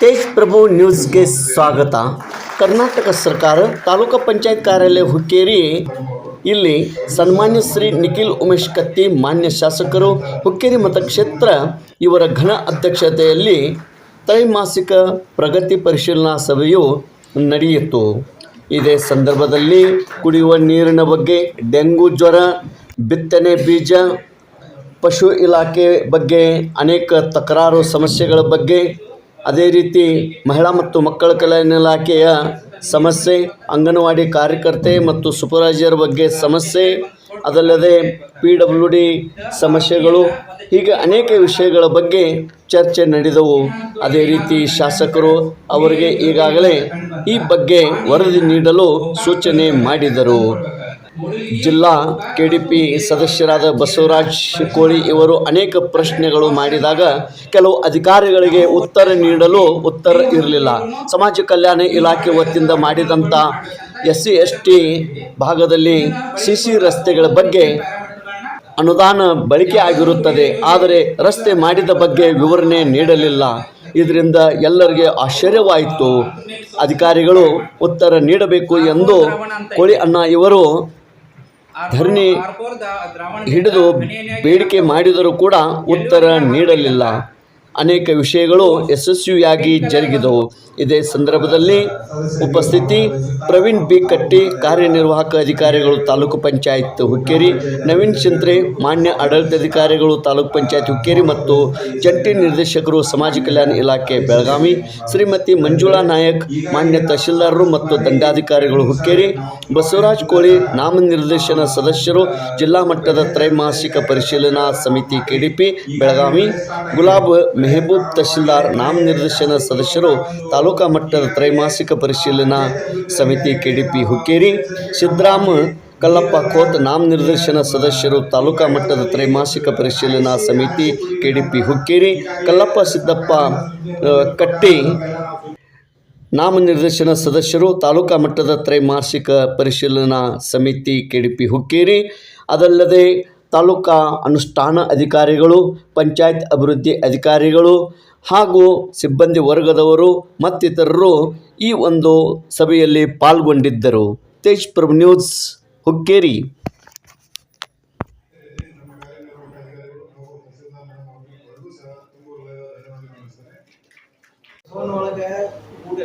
ತೇಜ್ ಪ್ರಭು ನ್ಯೂಸ್ಗೆ ಸ್ವಾಗತ. ಕರ್ನಾಟಕ ಸರ್ಕಾರ ತಾಲೂಕು ಪಂಚಾಯತ್ ಕಾರ್ಯಾಲಯ ಹುಕ್ಕೇರಿ ಇಲ್ಲಿ ಸನ್ಮಾನ್ಯ ಶ್ರೀ ನಿಖಿಲ್ ಉಮೇಶ್ ಕತ್ತಿ, ಮಾನ್ಯ ಶಾಸಕರು, ಹುಕ್ಕೇರಿ ಮತಕ್ಷೇತ್ರ ಇವರ ಘನ ಅಧ್ಯಕ್ಷತೆಯಲ್ಲಿ ತ್ರೈಮಾಸಿಕ ಪ್ರಗತಿ ಪರಿಶೀಲನಾ ಸಭೆಯು ನಡೆಯಿತು. ಇದೇ ಸಂದರ್ಭದಲ್ಲಿ ಕುಡಿಯುವ ನೀರಿನ ಬಗ್ಗೆ ಡೆಂಗು ಜ್ವರ, ಬಿತ್ತನೆ ಬೀಜ ಪಶು ಇಲಾಖೆ ಬಗ್ಗೆ ಅನೇಕ ತಕರಾರು ಸಮಸ್ಯೆಗಳ ಬಗ್ಗೆ ಅದೇ ರೀತಿ ಮಹಿಳಾ ಮತ್ತು ಮಕ್ಕಳ ಕಲ್ಯಾಣ ಇಲಾಖೆಯ ಸಮಸ್ಯೆ, ಅಂಗನವಾಡಿ ಕಾರ್ಯಕರ್ತೆ ಮತ್ತು ಸೂಪರ್ವೈಸರ್ ಬಗ್ಗೆ ಸಮಸ್ಯೆ, ಅದಲ್ಲದೆ ಪಿ ಡಬ್ಲ್ಯೂ ಡಿ ಸಮಸ್ಯೆಗಳು, ಹೀಗೆ ಅನೇಕ ವಿಷಯಗಳ ಬಗ್ಗೆ ಚರ್ಚೆ ನಡೆದವು. ಅದೇ ರೀತಿ ಶಾಸಕರು ಅವರಿಗೆ ಈಗಾಗಲೇ ಈ ಬಗ್ಗೆ ವರದಿ ನೀಡಲು ಸೂಚನೆ ಮಾಡಿದರು. ಜಿಲ್ಲಾ ಕೆ ಡಿ ಪಿ ಸದಸ್ಯರಾದ ಬಸವರಾಜ್ ಶಿಕೋಳಿ ಇವರು ಅನೇಕ ಪ್ರಶ್ನೆಗಳು ಮಾಡಿದಾಗ ಕೆಲವು ಅಧಿಕಾರಿಗಳಿಗೆ ಉತ್ತರ ನೀಡಲು ಉತ್ತರ ಇರಲಿಲ್ಲ. ಸಮಾಜ ಕಲ್ಯಾಣ ಇಲಾಖೆ ವತಿಯಿಂದ ಮಾಡಿದಂಥ ಎಸ್ ಸಿ ಎಸ್ ಟಿ ಭಾಗದಲ್ಲಿ ಸಿ ಸಿ ರಸ್ತೆಗಳ ಬಗ್ಗೆ ಅನುದಾನ ಬಳಕೆ ಆಗಿರುತ್ತದೆ. ಆದರೆ ರಸ್ತೆ ಮಾಡಿದ ಬಗ್ಗೆ ವಿವರಣೆ ನೀಡಲಿಲ್ಲ. ಇದರಿಂದ ಎಲ್ಲರಿಗೆ ಆಶ್ಚರ್ಯವಾಯಿತು. ಅಧಿಕಾರಿಗಳು ಉತ್ತರ ನೀಡಬೇಕು ಎಂದು ಕೋಳಿ ಅಣ್ಣ ಇವರು ಧರಣಿ ಹಿಡಿದು ಬೇಡಿಕೆ ಮಾಡಿದರೂ ಕೂಡ ಉತ್ತರ ನೀಡಲಿಲ್ಲ. ಅನೇಕ ವಿಷಯಗಳು ಯಶಸ್ವಿಯಾಗಿ ಜರುಗಿದವು. ಇದೇ ಸಂದರ್ಭದಲ್ಲಿ ಉಪಸ್ಥಿತಿ, ಪ್ರವೀಣ್ ಬಿ ಕಟ್ಟಿ ಕಾರ್ಯನಿರ್ವಾಹಕ ಅಧಿಕಾರಿಗಳು, ತಾಲೂಕು ಪಂಚಾಯತ್ ಹುಕ್ಕೇರಿ, ನವೀನ್ ಚಂದ್ರೆ ಮಾನ್ಯ ಆಡಳಿತಾಧಿಕಾರಿಗಳು ತಾಲೂಕು ಪಂಚಾಯತ್ ಹುಕ್ಕೇರಿ ಮತ್ತು ಜಂಟಿ ನಿರ್ದೇಶಕರು, ಸಮಾಜ ಕಲ್ಯಾಣ ಇಲಾಖೆ ಬೆಳಗಾವಿ, ಶ್ರೀಮತಿ ಮಂಜುಳಾ ನಾಯಕ್, ಮಾನ್ಯ ತಹಶೀಲ್ದಾರರು ಮತ್ತು ದಂಡಾಧಿಕಾರಿಗಳು ಹುಕ್ಕೇರಿ, ಬಸವರಾಜ್ ಕೋಳಿ, ನಾಮನಿರ್ದೇಶನ ಸದಸ್ಯರು, ಜಿಲ್ಲಾ ಮಟ್ಟದ ತ್ರೈಮಾಸಿಕ ಪರಿಶೀಲನಾ ಸಮಿತಿ ಕೆಡಿಪಿ, ಬೆಳಗಾವಿ, ಗುಲಾಬ್ ಮೆಹಬೂಬ್ ತಹಶೀಲ್ದಾರ್ ನಾಮನಿರ್ದೇಶನ ಸದಸ್ಯರು ತಾಲೂಕಾ ಮಟ್ಟದ ತ್ರೈಮಾಸಿಕ ಪರಿಶೀಲನಾ ಸಮಿತಿ ಕೆಡಿಪಿ ಹುಕ್ಕೇರಿ, ಸಿದ್ದರಾಮ ಕಲ್ಲಪ್ಪ ಖೋತ್ ನಾಮನಿರ್ದೇಶನ ಸದಸ್ಯರು ತಾಲೂಕಾ ಮಟ್ಟದ ತ್ರೈಮಾಸಿಕ ಪರಿಶೀಲನಾ ಸಮಿತಿ ಕೆಡಿಪಿ ಹುಕ್ಕೇರಿ, ಕಲ್ಲಪ್ಪ ಸಿದ್ದಪ್ಪ ಕಟ್ಟಿ ನಾಮನಿರ್ದೇಶನ ಸದಸ್ಯರು ತಾಲೂಕಾ ಮಟ್ಟದ ತ್ರೈಮಾಸಿಕ ಪರಿಶೀಲನಾ ಸಮಿತಿ ಕೆಡಿಪಿ ಹುಕ್ಕೇರಿ. ಅದಲ್ಲದೆ ತಾಲೂಕಾ ಅನುಷ್ಠಾನ ಅಧಿಕಾರಿಗಳು, ಪಂಚಾಯತ್ ಅಭಿವೃದ್ಧಿ ಅಧಿಕಾರಿಗಳು ಹಾಗೂ ಸಿಬ್ಬಂದಿ ವರ್ಗದವರು ಮತ್ತಿತರರು ಈ ಒಂದು ಸಭೆಯಲ್ಲಿ ಪಾಲ್ಗೊಂಡಿದ್ದರು. ತೇಜ್ ಪ್ರಭು ನ್ಯೂಸ್, ಹುಕ್ಕೇರಿ. ನಾ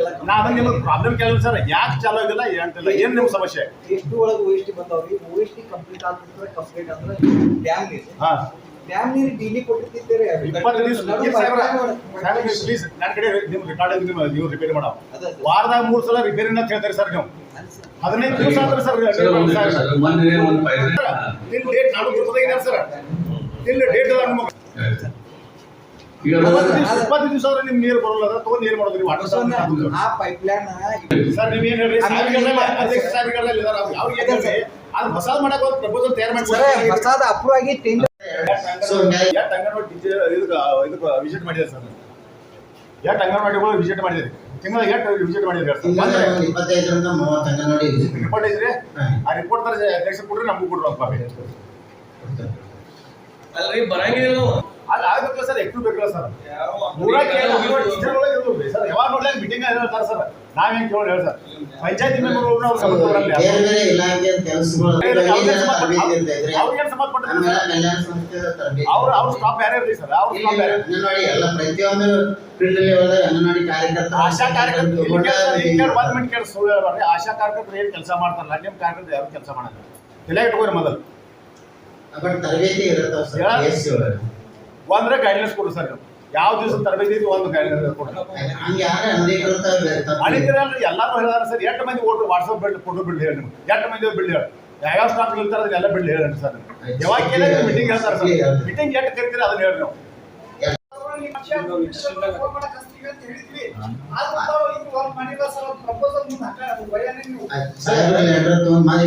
ಅದನ್ನ ನಿಮಗೆ ಪ್ರಾಬ್ಲಮ್ ಕೇಳಿದ್ರು ಸರ್ ಯಾಕೆ ಚಾಲು ಆಗಿಲ್ಲ ಏನಂತಿಲ್ಲ ಏನ್ ನಿಮ್ ಸಮಸ್ಯೆ? ಎಷ್ಟು ಒಳಗೆ ಓ ಎಸ್ ಟಿ ಬಂದವ್ರಿ? ಓ ಎಸ್ ಟಿ ಕಂಪ್ಲೀಟ್ ಆಗ್ತದೆ ಕಂಪ್ಲೀಟ್ ಅಂದ್ರೆ ಡ್ಯಾಮ್ ನೀರು. ಹಾ. ಡ್ಯಾಮ್ ನೀರು ಡೀಲಿ ಕೊಟ್ಟಿರ್ತೀರಿ ಇಪ್ಪತ್ತು ದಿವಸ ಪ್ಲೀಸ್ ನನ್ನ ಕಡೆ ರೆಕಾರ್ಡ್ ನಿಮ್ಮ ನೀವು ರಿಪೇರಿ ಮಾಡೋ. ವಾರದಾಗ ಮೂರು ಸಲ ರಿಪೇರಿ ಅಂತ ಹೇಳ್ತಾರೆ ಸರ್ ನೀವು. ಹದಿನೈದು ದಿವಸ ಆದ್ರೆ ಸರ್ ನಿಲ್ ಡೇಟ್ ನಾನು ಸರ್ ನಿಲ್ ಡೇಟ್ ಅದ ಇಪ್ಪತ್ತು ದಿವಸ ಆದ್ರೆ ನಿಮ್ ನೀರು ಬರಲ್ಲ ತಗೊಂಡು ಮಾಡೋದ್ರಿ ವಾಟರ್ ಆ ಪೈಪ್ ಲೈನ್ ಸರ್ ನೀವ್ ಏನ್ ಹೇಳ್ರಿ? ಅದು ಹೊಸಾದ್ ಮಾಡಕ್ ಒಂದು ಪ್ರಪೋಸಲ್ ತಯಾರು ಸರ್ ಮಾಡಿ ಹೊಸಾದ ಅಪ್ರೂವ್ ಆಗಿ ಟೆಂಡರ್ ಎಷ್ಟು ಅಂಗನವಾಡಿ ಟೀಚರ್ ಇದಕ್ಕೆ ಇದಕ್ಕೆ ವಿಸಿಟ್ ಮಾಡಿದ್ದಾರೆ ಸರ್? ಅಂಗನವಾಡಿಗಳು ವಿಸಿಟ್ ಮಾಡಿದ್ರಿ ತಿಂಗಳ ಎಷ್ಟು ವಿಸಿಟ್ ಮಾಡಿದ್ರಿ ತಿಂಗಳ ಒಂದು ಇಪ್ಪತ್ತೈದರಿಂದ ಮೂವತ್ತು ಅಂಗನವಾಡಿ. ರಿಪೋರ್ಟ್ ಐತ್ರಿ ಆ ರಿಪೋರ್ಟ್ ತರ ಅಧ್ಯಕ್ಷ ಕೊಡ್ರಿ ನಮ್ಗೂ ಕೊಡ್ರಿ ಅಲ್ರಿ ಬರಂಗಿಲ್ಲ ಅಲ್ಲಿ ಆಗ್ಬೇಕಲ್ಲ ಸರ್ ಬೇಕಲ್ಲ ಸರ್. ಯಾವಾಗ ಮೀಟಿಂಗ್ ಹೇಳ್ತಾರೆ ಸರ್. ನಾವೇನ್ ಕೇಳೋಣ ಹೇಳಿ ಸರ್. ಪಂಚಾಯತಿ ಮೆಂಬರ್ ಅವ್ರು ಸ್ಟಾಪ್ ಯಾರೇ ಇರ್ಲಿ ಸರ್. ಅವ್ರ ಸ್ಟಾಪ್ ಯಾರೇ ಅಂಗನವಾಡಿ ಎಲ್ಲ ಪ್ರತಿಯೊಂದು ಫೀಲ್ಡ್ ಲೆವೆಲ್ ಅಂಗನವಾಡಿ ಕಾರ್ಯಕರ್ತರು ಆಶಾ ಕಾರ್ಯಕರ್ತರು ತಗೊಂಡ ಒಂದ್ ಮಿನಿಟ್ ಕೇಳಿ ಸುಳ್ಳು ಹೇಳ್ಬಾರ್ದು. ಆಶಾ ಕಾರ್ಯಕರ್ತರು ಏನ್ ಕೆಲಸ ಮಾಡ್ತಾರಲ್ಲ ನಿಮ್ ಕಾರ್ಯಕರ್ತರು ಯಾರು ಕೆಲಸ ಮಾಡಲ್ಲ? ತಲೆ ಇಟ್ಕೋರಿ ಮೊದಲು. ಬಟ್ ತರಬೇತಿ ಇರುತ್ತೆ ಒಂದ್ರೆ ಗೈಡ್ಲೈನ್ಸ್ ಕೊಡು ಸರ್ ನೀವು ಯಾವ ದಿವಸ ತರಬೇತಿ ಐತಿ ಒಂದು ಗೈಡ್ಲೈನ್ಸ್ ಕೊಡು. ಎಲ್ಲಾರು ಹೇಳಿದಾರೆ ಸರ್ ಎಂಟು ಮಂದಿ ಓಟ್ ವಾಟ್ಸಪ್ ಬಿಡ್ ಫೋಟೋ ಬಿಲ್ಡ್ ಹೇಳಿ ನಿಮ್ಗೆ. ಎಂಟು ಮಂದಿ ಬಿಲ್ಡ್ ಹೇಳಿ. ಯಾವ ಸ್ಟಾಫ್ ಇರ್ತಾರೆ ಅದನ್ನೆಲ್ಲ ಬಿಲ್ಡ್ ಹೇಳಿ ಸರ್ ಯಾವಾಗ ಕೇಳಿದ್ರೆ ಮೀಟಿಂಗ್ ಹೇಳ್ತಾರೆ ಸರ್. ಮೀಟಿಂಗ್ ಎಷ್ಟು ಕರಿತೀರಿ ಅದನ್ನ ಹೇಳಿ ನಾವು.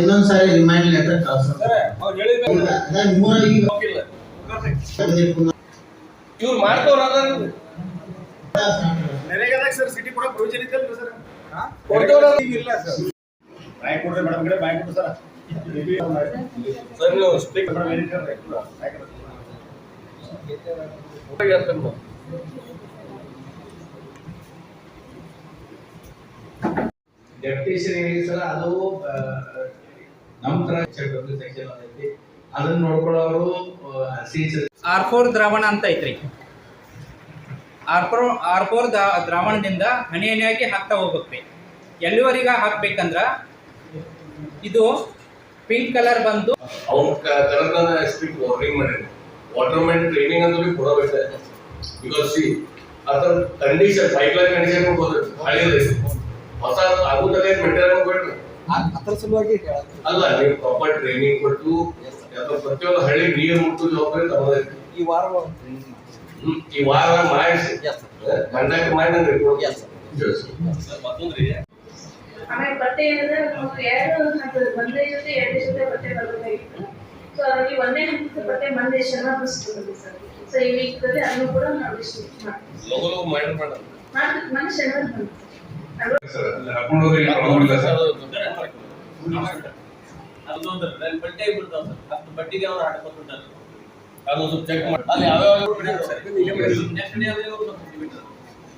ಇನ್ನೊಂದ್ಸಾರಿ ರಿಮೈಂಡ್ ಲೆಟರ್ ಕಳ್ಸ್ತಾರೆ ಇವ್ರು ಮಾಡ್ತವ್ರ ನೆರೆಗದಾಗ ಸರ್ ಸಿಟಿ ಕೂಡ ಪ್ರಯೋಜನ ಇದ್ದಲ್ಲ ಸರ್? ಕೊಡ್ತವ್ರ ಬ್ಯಾಂಕ್ ಕೊಡ್ರಿ ಮೇಡಮ್ ಕಡೆ ಕೊಡ್ರಿ ಸರ್. ಸರ್ ನೀವು ಮೇಡಮ್. ಡೆಪ್ಟೇಷನ್ ಅದು ನಮ್ ನಮ್ಮ ತರ ಸೆಕ್ಷನ್ ಅದನ್ನ ನೋಡ್ಕೊಳ್ಳೋರು ಸಿ ಆರ್ ಫೋರ್ ದ್ರಾವಣ ಅಂತ ಐತ್ರಿ. ಆರ್ ಫೋರ್ ದ ದ್ರಾವಣದಿಂದ ಹನಿ ಹನಿಯಾಗಿ ಹಾಕ್ತಾ ಹೋಗುತ್ತೆ. ಎಲ್ಲಿವರೆಗ ಹಾಕ್ಬೇಕಂದ್ರ ಇದು ಪಿಂಕ್ ಕಲರ್ ಬಂದು ಅವ್ನ ಕನ್ನಡ ಸ್ಪೀಕ್ ವಾರ್ನಿಂಗ್ ಮಾಡಿದ್ರು. ವಾಟರ್ ಮ್ಯಾನ್ ಟ್ರೈನಿಂಗ್ ಅಂತ ಕೊಡಬೇಕು ಬಿಕಾಸ್ ಸಿ ಅದರ ಕಂಡೀಷನ್ ಪೈಪ್ ಲೈನ್ ಕಂಡೀಷನ್ ಗೊತ್ತೈತಿ ಹಳಿಯದೈತಿ ಹೊಸ ಆಗುತ್ತದೆ ಮೇಂಟೈನ್ ಮಾಡ್ಬೇಡ್ರಿ ಅದ್ರ ಸಲುವಾಗಿ ಹೇಳೋದು. ಅಲ್ಲ ನೀವು ಪ್ರಾಪರ್ ಟ್ರೈನಿಂಗ್ ಕೊಟ್ಟು ಪ್ರತಿಯೊಂದು ಹಳ್ಳಿ ನೀರು ಮುಟ್ಟು ಜವಾಬ್ದಾರಿ ತಗೋದೈತಿ ಈ ವಾರ. ಈ ವಾರ ಮಾಡಿಸಿ. ಮಂಡಕ್ಕೆ ಮಾಡಿ ನಾನು ರಿಪೋರ್ಟ್ ಮತ್ತೊಂದ್ರಿ ಆಮೇಲೆ ಬಟ್ಟೆ ಏನಂದ್ರೆ ಎರಡು ಒಂದೇ ಜೊತೆ ಎರಡೇ ಜೊತೆ ಬಟ್ಟೆ ಬರಬೇಕಾಗಿತ್ತು. ಸೊ ಅದರಲ್ಲಿ ಒಂದೇ ಹಂತದ ಬಟ್ಟೆ ಮಂದೇ ಚೆನ್ನಾಗಿ ಬಸ್ಕೊಂಡಿದೆ ಸರ್ ಸೊ ಈ ಅದನ್ನು ಕೂಡ ನಾವು ಡಿಸ್ಟ್ರಿಬ್ಯೂಟ್ ಮಾಡ್ತೀವಿ. ಶನಿವಾರ ಅದೊಂದು ಬಟ್ಟೆ ಬಿಡ್ತಾವ ಸರ್ ಅಷ್ಟು ಬಟ್ಟಿಗೆ ಅವ್ರು ಹಾಡ್ಕೊತಿರ್ತಾರೆ ಅದೊಂದು ಚೆಕ್ ಮಾಡಿ. ಅಲ್ಲಿ ಯಾವ್ಯಾವ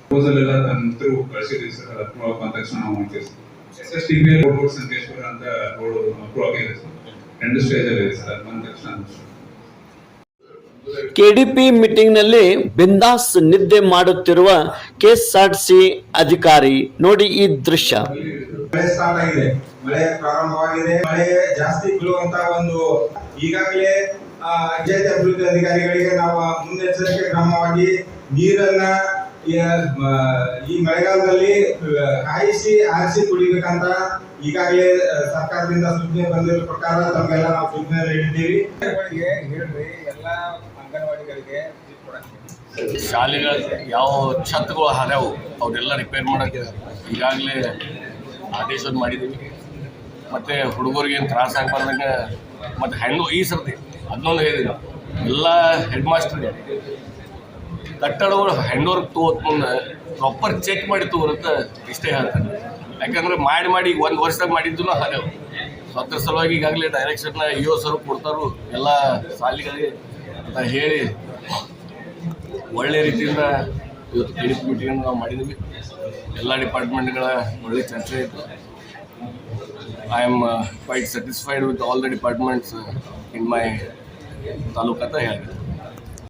ಪ್ರಪೋಸಲ್ ಎಲ್ಲ ನನ್ನ ಥ್ರೂ ಕಳಿಸಿದ್ವಿ ಸರ್. ಅದು ಅಪ್ರೂವ್ ಆದ ತಕ್ಷಣ ನಾವು ಮಾಡ್ತೀವಿ sir. S S T B road Sankeshwar ಅಂತ ರೋಡ್ ಅಪ್ರೂವ್ ಆಗಿದೆ ಸರ್. ಎರಡು ಸ್ಟೇಜ್ ಅಲ್ಲಿ ಇದೆ ಸರ್. ಅದು ಬಂದ ತಕ್ಷಣ ಕೆಡಿಪಿ ಮೀಟಿಂಗ್ನಲ್ಲಿ ಬಿಂದಾಸ್ ನಿದ್ದೆ ಮಾಡುತ್ತಿರುವ ಕೆಎಸ್ಆರ್ಟಿಸಿ ಅಧಿಕಾರಿ ನೋಡಿ ಈ ದೃಶ್ಯ. ಮಳೆ ಸ್ಟಾರ್ಟ್ ಆಗಿದೆ. ಮಳೆ ಪ್ರಾರಂಭವಾಗಿದೆ. ಮಳೆ ಜಾಸ್ತಿ ಬೀಳುವಂತ ಒಂದು ಈಗಾಗಲೇ ಆ, ಪಂಚಾಯತ್ ಅಭಿವೃದ್ಧಿ ಅಧಿಕಾರಿಗಳಿಗೆ ನಾವು ಮುನ್ನೆಚ್ಚರಿಕೆ ಕ್ರಮವಾಗಿ ನೀರನ್ನ ಈ, ಮಳೆಗಾಲದಲ್ಲಿ ಕಾಯಿಸಿ ಆರಿಸಿ ಕುಡಿಬೇಕಂತ ಈಗಾಗಲೇ ಸರ್ಕಾರದಿಂದ ಸೂಚನೆ ಬಂದಿರೋ ಪ್ರಕಾರ ತಮಗೆಲ್ಲ ನಾವು ಸೂಚನೆ ನೀಡಿದ್ದೀವಿ. ಹೇಳ್ರಿ ಎಲ್ಲ ಅಂಗನವಾಡಿಗಳಿಗೆ ಶಾಲೆಗಳ ಯಾವ ಛತ್ಗಳು ಹರವು ಅವರೆಲ್ಲ ರಿಪೇರ್ ಮಾಡೋಕ್ಕೆ ಈಗಾಗಲೇ ಆದೇಶ ಮಾಡಿದ್ದೀವಿ. ಮತ್ತು ಹುಡುಗರಿಗೆ ಏನು ತ್ರಾಸ ಆಗ್ಬಾರ್ದಂಗೆ ಮತ್ತು ಹೆಣ್ಣು ಈ ಸರ್ತಿ ಅದನ್ನೊಂದು ಹೇಳಿದ ಎಲ್ಲ ಹೆಡ್ ಮಾಸ್ಟರ್ಗೆ ಕಟ್ಟಡಗಳು ಹ್ಯಾಂಡ್ ವರ್ಕ್ ತಗೋತ್ ಮುಂದೆ ಪ್ರಾಪರ್ ಚೆಕ್ ಮಾಡಿ ತಗೋರತ್ತ ಇಷ್ಟೇ ಹೇಳ್ತಾರೆ ಯಾಕಂದ್ರೆ ಮಾಡಿ ಮಾಡಿ ಈಗ ಒಂದು ವರ್ಷದಾಗ ಮಾಡಿದ್ದು ಹರ್ಯಾವು ಸೊ ಅದ್ರ ಸಲುವಾಗಿ ಈಗಾಗಲೇ ಡೈರೆಕ್ಷನ್ನ ಸರ್ ಕೊಡ್ತಾರು. ಎಲ್ಲ ಶಾಲೆಗಳಿಗೆ ಅಂತ ಹೇಳಿ ಒಳ್ಳೆ ರೀತಿಯಿಂದ ಇವತ್ತು ಕ್ಲಿನಿಕ್ ಮೀಟಿಂಗ್ ನಾವು ಮಾಡಿದ್ವಿ. ಎಲ್ಲ ಡಿಪಾರ್ಟ್ಮೆಂಟ್ಗಳ ಒಳ್ಳೆ ಚರ್ಚೆ ಇತ್ತು. I am quite satisfied with all the departments in my taluk ಅಂತ ಹೇಳಿದೆ